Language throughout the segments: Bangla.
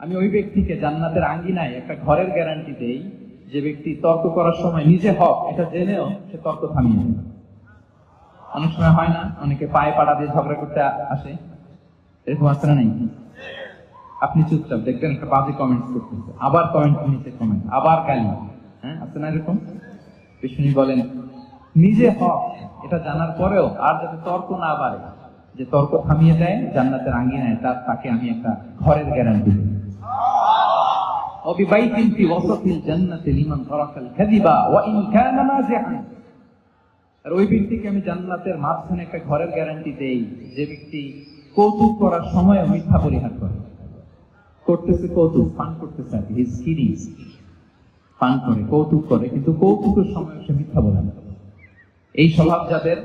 আমি ওই ব্যক্তিকে জান্নাতের আঙ্গিনায় একটা ঘরের গ্যারান্টি দেই, যে ব্যক্তি তর্ক করার সময় নিজে হক, এটা জেনেও সে তর্ক থামিয়ে অনেক সময় হয় না, অনেকে পায়ে পাড়া দিয়ে ঝগড়া করতে আসে। এরকম আসে না নেই? আপনি চুপচাপ দেখবেন একটা বাজে কমেন্ট করতেছে। আবার কমেন্ট নিচে কমেন্ট আবার গালি হ্যাঁ আছে না এরকম? বিষ্ণু বলেন নিজে হক এটা জানার পরেও আর যাতে তর্ক না বাড়ে যে তর্ক থামিয়ে দেয় জান্নাতের আঙ্গিনায় তার তাকে আমি একটা ঘরের গ্যারান্টি দিই وببيت في وسط الجنة لمن ترك الكذب وإن كان نازعا আর ওই ব্যক্তিকে আমি জান্নাতের মাঝখানে একটা ঘরের গ্যারান্টি দেই যে ব্যক্তি কৌতুক করার সময় মিথ্যা পরিহার করে করতেছে কৌতুক পান করতেছে আর হিজ কিডিং পান করে, কৌতুক করে, কিন্তু কৌতুকের সময় সে মিথ্যা বলে না। এই স্বভাব যাদের,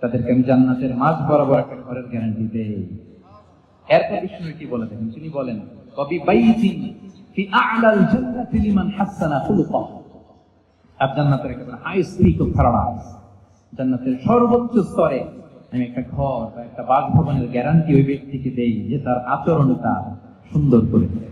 তাদেরকে আমি জান্নাতের মাঝ বরাবর একটা ঘরের গ্যারান্টি দেই। এরপর বিষ্ণু কি বলে দেখেন তিনি বলেন, কবি বাইতি ফি আ'লাল জান্নাতি লিমান হাসানা আর জান্নাতের হাই স্পিক অফ জান্নাতের সর্বোচ্চ স্তরে আমি একটা ঘর বা একটা বাসভবনের গ্যারান্টি ওই ব্যক্তিকে দেই যে তার আচরণটা সুন্দর করে। দেয়।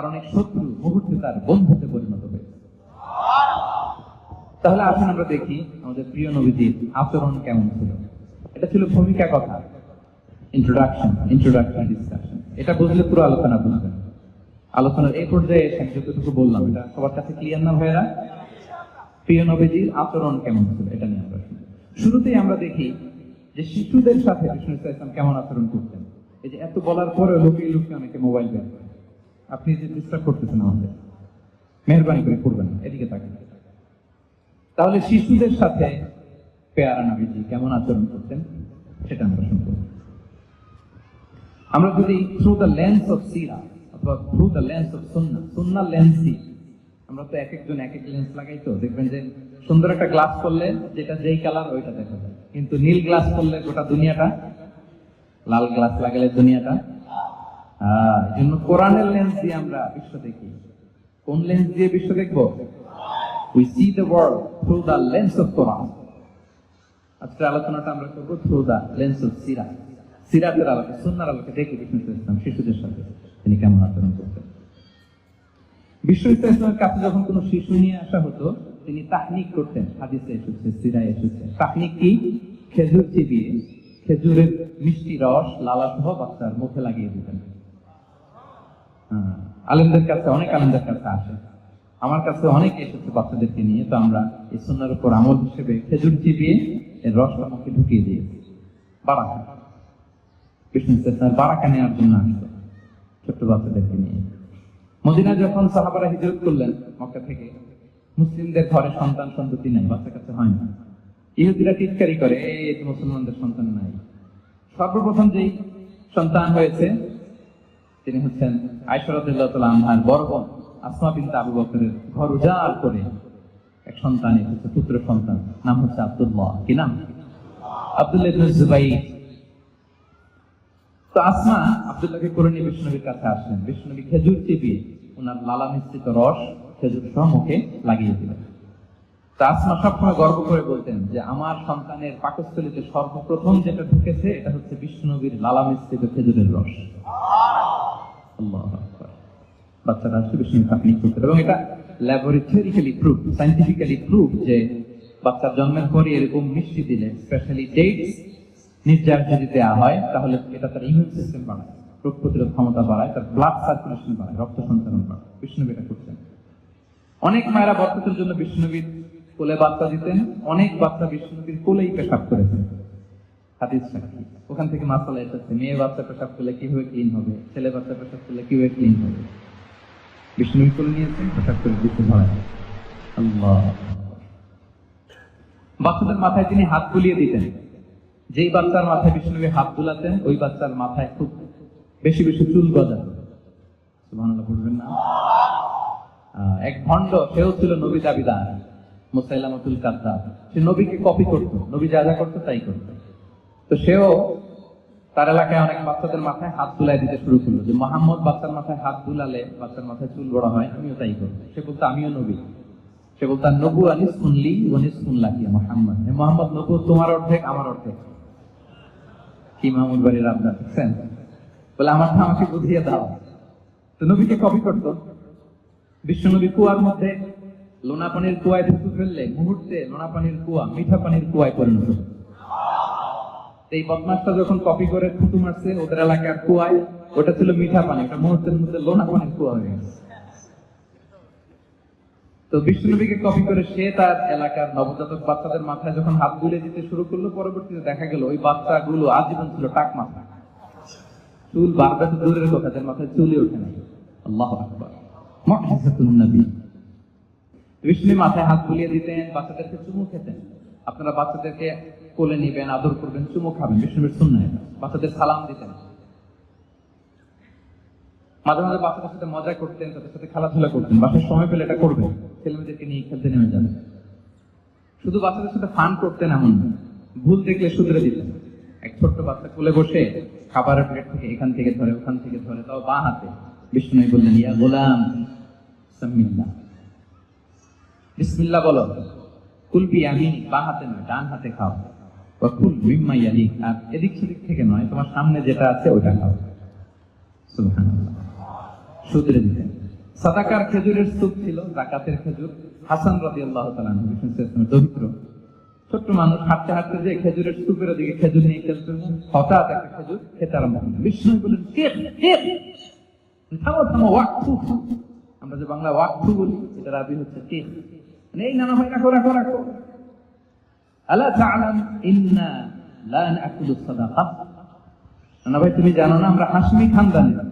অনেক শত্রু মুহূর্তে তার বন্ধুতে পরিণত হয়েছে। তাহলে আসুন আমরা দেখি আমাদের প্রিয় নবীজির আচরণ কেমন ছিল। এটা ছিল ভূমিকা কথা। ইন্ট্রোডাকশন ইন্ট্রোডাকশন ডিসকাশন এটা বুঝলে পুরো আলোচনা বুঝবেন। আলোচনার এই পর্যায়ে এসে যতটুকু বললাম, এটা সবার কাছে ক্লিয়ার না ভাইয়েরা? প্রিয় নবীজির আচরণ কেমন ছিল, এটা নিয়ে আমরা। শুরুতেই আমরা দেখি যে শিশুদের সাথে বিষ্ণু ইসলাম কেমন আচরণ করতেন। এই যে এত বলার পরে লুকিয়ে লুকিয়ে অনেকে মোবাইল করে আপনি যে ডিস্টার্ব করতেছেন আমাদের মেহরবানি করে করবেন, এদিকে তাকান তাহলে শিশুদের সাথে পেয়ারা নবীজি কেমন আচরণ করতেন, সেটা আমরা শুনব। আমরা যদি থ্রু দ্য লেন্স অফ সিরা অথবা থ্রু দ্য লেন্স অফ সুন্না সুন্না লেন্সই আমরা তো এক একজন এক এক লেন্স লাগাই তো, দেখবেন যে সুন্দর একটা গ্লাস করলে যেটা যেই কালার ওইটা দেখা যায়। কিন্তু নীল গ্লাস করলে গোটা দুনিয়াটা, লাল গ্লাস লাগালে দুনিয়াটা এই জন্য কোরআনের লেন্স দিয়ে আমরা বিশ্ব দেখি। কোন লেন্স দিয়ে বিশ্ব দেখব? We see the world through the lens of Quran আলোচনাটা আমরা করব থ্রু দ্য লেন্স অফ সিরা সিরাতের আলোকে সুন্নার আলোকে বিষ্ণু ইসলাম শিশুদের সাথে তিনি কেমন আচরণ করতেন। বিশ্ব ইসলামের কাছে যখন কোনো শিশু নিয়ে আসা হতো তিনি তাহনিক করতেন হাদিসে এসেছে সিরায় এসেছে। তাহনিক কি? খেজুর চিবিয়ে খেজুরের মিষ্টি রস লালা সহ বাচ্চার মুখে লাগিয়ে দিতেন। হ্যাঁ, আলেমদের কাছে, অনেক আলেমদের কাছে আসে। আমার কাছে অনেক এসেছে বাচ্চাদেরকে নিয়ে, তো আমরা এই সুন্নার উপর আমল হিসেবে খেজুর চিবিয়ে এর রসটা মুখে ঢুকিয়ে দিয়েছি। বারাকা। ইসলামের বারাকা নেওয়ার জন্য আসতো ছোট্ট বাচ্চাদেরকে নিয়ে। মদিনা যখন সাহাবারা হিজরত করলেন, মক্কা থেকে, মুসলিমদের ঘরে সন্তান সন্ততি নাই বাচ্চা কাছে হয় না। ইহুদিরা টিটকারি করে, এই মুসলমানদের সন্তান নাই। সর্বপ্রথম যেই সন্তান হয়েছে তিনি হচ্ছেন আনহার বড় বোন আসমা বিনতে আবু বকরের ঘর উজাড় করে এক সন্তান এসেছে পুত্র সন্তান, নাম হচ্ছে আব্দুল্লাহ। কি নাম? আব্দুল্লাহ তো আসমা আব্দুল্লাহকে করে নিয়ে বিষ্ণুনবীর কাছে আসলেন। বিষ্ণুনবী খেজুর চিপিয়ে ওনার লালা মিশ্রিত রস খেজুর সহ মুখে লাগিয়ে দিলেন। তো আসমা সবসময় গর্ব করে বলতেন যে, আমার সন্তানের পাকস্থলিতে সর্বপ্রথম যেটা ঢুকেছে, এটা হচ্ছে বিষ্ণুনবীর লালা মিশ্রিত খেজুরের রস। বাচ্চারা আসলে বিষ্ণু তাকনিক করতে এবং এটা ল্যাবরেটরিক্যালি প্রুফ সাইন্টিফিক্যালি প্রুফ যে বাচ্চার জন্মের পরে এরকম মিষ্টি দিলে স্পেশালি ডেটস নির্যাস যদি দেওয়া হয়, তাহলে এটা তার ইমিউন সিস্টেম বাড়ায় রোগ প্রতিরোধ ক্ষমতা বাড়ায়, তার ব্লাড সার্কুলেশন বাড়ায়, রক্ত সঞ্চালন বাড়ায়। বিষ্ণু এটা করতেন। অনেক মায়েরা বরকতের জন্য বিষ্ণুবীর কোলে বাচ্চা দিতেন, অনেক বাচ্চা বিষ্ণুবীর কোলেই পেশাব করেছেন। হাদিস সাক্ষী ওখান থেকে মাসালা এসেছে, মেয়ে বাচ্চা পেশাব করলে কীভাবে ক্লিন হবে? ছেলে বাচ্চা পেশাব করলে কীভাবে ক্লিন হবে? বিষ্ণুবী কোলে নিয়েছেন পেশাব করে দিতে আল্লাহ। বাচ্চাদের মাথায় তিনি হাত বুলিয়ে দিতেন। যেই বাচ্চার মাথায় বিষ্ণুবী হাত বুলাতেন, ওই বাচ্চার মাথায় খুব বেশি বেশি চুল গজাত। সুবহানাল্লাহ না? এক ভণ্ড, সেও ছিল নবী দাবিদার, মুসাইলামাতুল কাদ্দাব। সে নবীকে কপি করতো। নবী যা যা করতো তাই করতো। তো সেও তার এলাকায় অনেক বাচ্চাদের মাথায় হাত তুলাই দিতে শুরু করল যে, মোহাম্মদ, বাচ্চার মাথায় হাত তুলালে বাচ্চার মাথায় চুল বড় হয়, আমিও তাই করব। সে বলতো, আমিও নবী। সে বলতো নবু আনি শুনলি ওনি শুনলাকি মোহাম্মদ। হে মোহাম্মদ, নবু, তোমার অর্ধেক, আমার অর্ধেক। কি মাহমুদ বাড়ির আপনার দেখছেন? বলে আমারটা আমাকে বুঝিয়ে দাও। তো নবীকে কপি করতো। বিশ্বনবী কুয়ার মধ্যে লোনা পানির কুয়ায় থুতু ফেললে, মুহূর্তে লোনা পানির কুয়া, মিঠা পানির কুয়ায় পরিণত হতো। এই বদমাসটা যখন কপি করে থুতু মারছে ওদের এলাকার কুয়ায়, ওটা ছিল মিঠা পানি ওটা মুহূর্তের মধ্যে লোনা পানির কুয়া হয়ে গেছে। তো বিষ্ণুনবীকে কপি করে সে তার এলাকার নবজাতক বাচ্চাদের মাথায় যখন হাত গুলে দিতে শুরু করল, পরবর্তীতে দেখা গেল ওই বাচ্চাগুলো আজীবন ছিল টাক মাথা চুল বারবার তো দূরের কথা, যার মাথায় চুলই ওঠে নাই। আল্লাহ আকবার। বিষ্ণু মাথায় হাত বুলিয়ে দিতেন, বাচ্চাদেরকে চুমু খেতেন। আপনারা বাচ্চাদেরকে কোলে নিবেন, আদর করবেন, চুমু খাবেন বিষ্ণুবীর এটা। বাচ্চাদের সালাম দিতেন। মাঝে মাঝে বাচ্চাদের সাথে মজা করতেন, তাদের সাথে খেলাধুলা করতেন। বাসার সময় পেলে এটা করবেন। ছেলেমেয়েদেরকে নিয়ে খেলতে নেমে যাবেন। শুধু বাচ্চাদের সাথে ফান করতেন এমন ভুল দেখলে শুধরে দিতেন। এক ছোট্ট বাচ্চা কোলে বসে খাবারের প্লেট থেকে এখান থেকে ধরে, ওখান থেকে ধরে, তাও বা হাতে। বিষ্ণু বললেন, ইয়া গোলাম বিসমিল্লাহ বলো। বা হাতে নয়, ডান হাতে খাও। বা কুল আর এদিক সেদিক থেকে নয়, তোমার সামনে যেটা আছে খাও। দিতেন সাদাকার খেজুরের স্তূপ ছিল, জাকাতের খেজুর। হাসান তাআলা আনহু বিষ্ণু দরিদ্র, ছোট্ট মানুষ হাঁটতে হাঁটতে যে খেজুরের স্তূপের দিকে খেজুর নিয়ে খেলতে হঠাৎ একটা খেজুর খেতে আরম্ভ বিষ্ণু কে থামো থামো, ওয়াক্ফু আমরা যে বাংলা ওয়াক্ফু বলি, এটা রাবি হচ্ছে কে? মানে এই নানা ভাই রাখো রাখো রাখো। আলা তাআলাম ইন্না লা নাকুলু সাদাকা। না ভাই, তুমি জানো না, আমরা হাসমি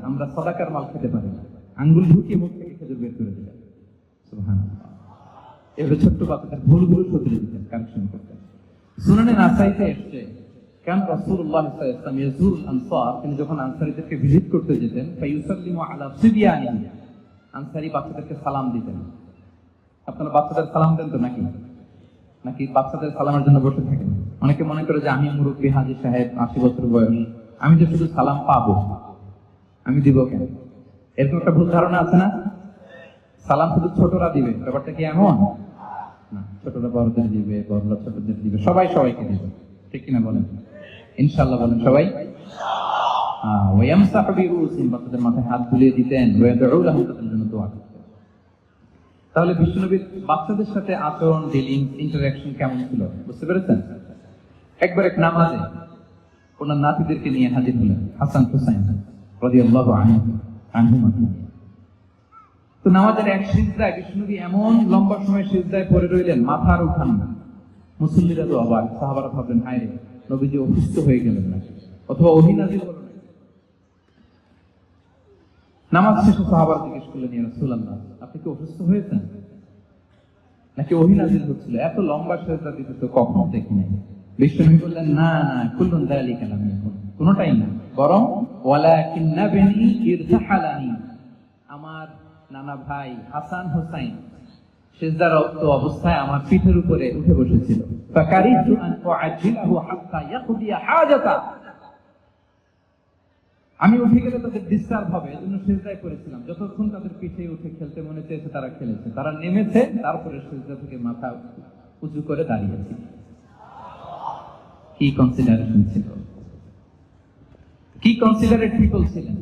আমরা সদাকার মাল খেতে পারি না। আঙ্গুল ঢুকিয়ে মুখ থেকে খেজুর বের করে দিলেন। সুবহানাল্লাহ। ছোট্ট করতেন। সুনানে নাসাইতে এসছে রাসূলুল্লাহ সাল্লাল্লাহু আলাইহি ওয়াসাল্লাম আনসার, তিনি যখন আনসারীদেরকে ভিজিট করতে যেতেন ফায়ুসাল্লিমু আলা সিবিয়ানিহি, আনসারী বাচ্চাদেরকে সালাম দিতেন। আপনারা বাচ্চাদের সালাম দেন তো নাকি? নাকি বাচ্চাদের সালামের জন্য বসে থাকেন? অনেকে মনে করে যে আমি মুরব্বী হাজি সাহেব আশি বছর বয়স। আমি যে শুধু সালাম পাবো আমি দিব কেন? এরকম একটা ভুল ধারণা আছে না? সালাম শুধু ছোটরা দিবে ব্যাপারটা কি এমন? ছোটরা বড়দের দিবে বড়রা ছোটদের দিবে সবাই সবাইকে দিবে। ঠিক কিনা বলেন? ইনশাল্লাহ বলেন সবাই। ওয়ায়ামসাহু বিরুসিহিম, বাচ্চাদের মাথায় হাত বুলিয়ে দিতেন ওয়াদউ লাহুম তাদের জন্য দোয়া করতেন তাহলে বিষ্ণুনবীর বাচ্চাদের সাথে আচরণ ডিলিং ইন্টারাকশন কেমন ছিল? বুঝতে পেরেছেন? একবার এক নামাজে ওনার নাতিদেরকে নিয়ে হাজির হলেন হাসান হুসাইন রাদিয়াল্লাহু আনহু, আনহুমা। তো নামাজের এক সিজদায় বিষ্ণুবী এমন লম্বা সময় সিজদায় পড়ে রইলেন মাথা আর উঠান। না মুসল্লিরা তো আবার সাহাবারা ভাবলেন হায় নবীজি অসুস্থ হয়ে গেলেন নাকি? অথবা নাকি নামাজ শেষে সাহাবার জিজ্ঞেস করলেন, ইয়া রাসূলুল্লাহ, আপনি কি অসুস্থ হয়েছেন? নাকি ওহিনাজিল হচ্ছিল? এত লম্বা সেজদা দিতে তো কখনো দেখি নাই। বললেন, না না, কুল্লুন লাম ইয়াকুন। না, বরং, ওয়ালাকিন্না বিনি ইরতাহালানি। আমার নানা ভাই হাসান হোসাইন সেজদারত অবস্থায় আমার পিঠের উপরে উঠে বসেছিল। ফাকারিতু আন উআজ্জিলাহু হাত্তা হাজাতা। আমি উঠে গেলে তাদের ডিস্টার্ব হবে এজন্য সেজদায় করেছিলাম যতক্ষণ তাদের পিঠে উঠে খেলতে মনে চেয়েছে, তারা খেলেছে। তারা নেমেছে, তারপরে সেজদা থেকে মাথা উঁচু করে দাঁড়িয়েছে। কি কনসিডারেশন ছিল? কি কনসিডারেট পিপল ছিলেন?